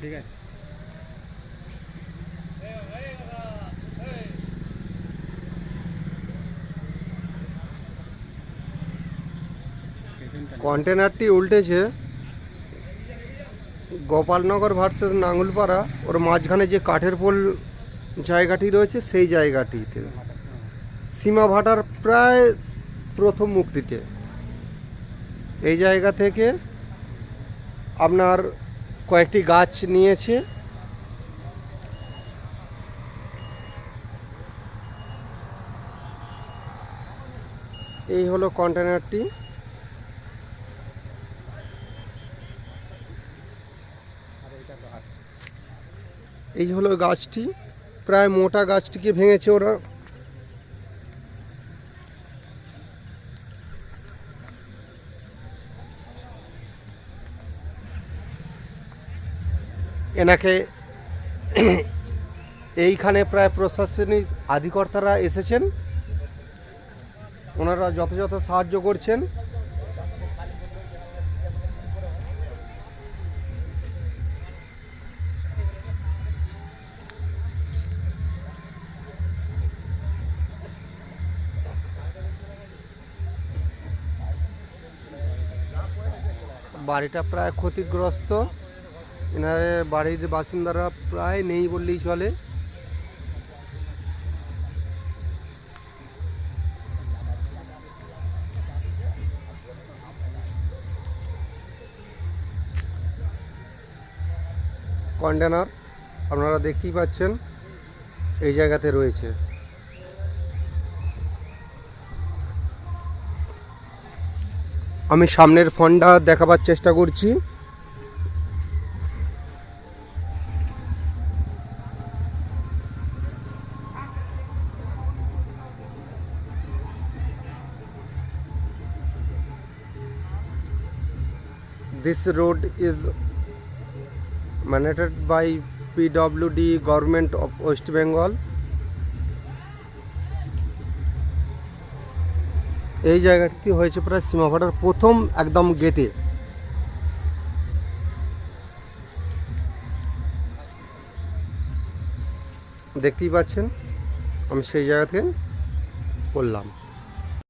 ঠিক আছে। কন্টেনারটি উল্টেছে। গোপালনগর ভার্সেস নাঙ্গুলপাড়া, ওর মাঝখানে যে কাঠের পোল জায়গাটি রয়েছে, সেই জায়গাটিতে। সীমা ভাটার প্রায় প্রথম মুক্তিতে। এই জায়গা থেকে আপনার কয়েকটি গাছ নিয়েছে। এই হলো কন্টেনারটি এই হলো গাছটি। প্রায় মোটা গাছটিকে ভেঙেছে ওরা। এনাকে এইখানে প্রায় প্রশাসনিক আধিকর্তারা এসেছেন। ওনারা যথাযথ সাহায্য করছেন। বাড়িটা প্রায় ক্ষতিগ্রস্ত। এনার বাড়ির বাসিন্দারা প্রায় নেই বললেই চলে। কন্টেনার আপনারা দেখতেই পাচ্ছেন, এই জায়গাতে রয়েছে। আমি সামনের ফোনটা দেখাবার চেষ্টা করছি। This road is mandated by PWD Government of West Bengal. এই জায়গাটি হয়েছে প্রায় সীমাভাটার প্রথম একদম গেটে দেখতেই পাচ্ছেন, আমি সেই জায়গা থেকে করলাম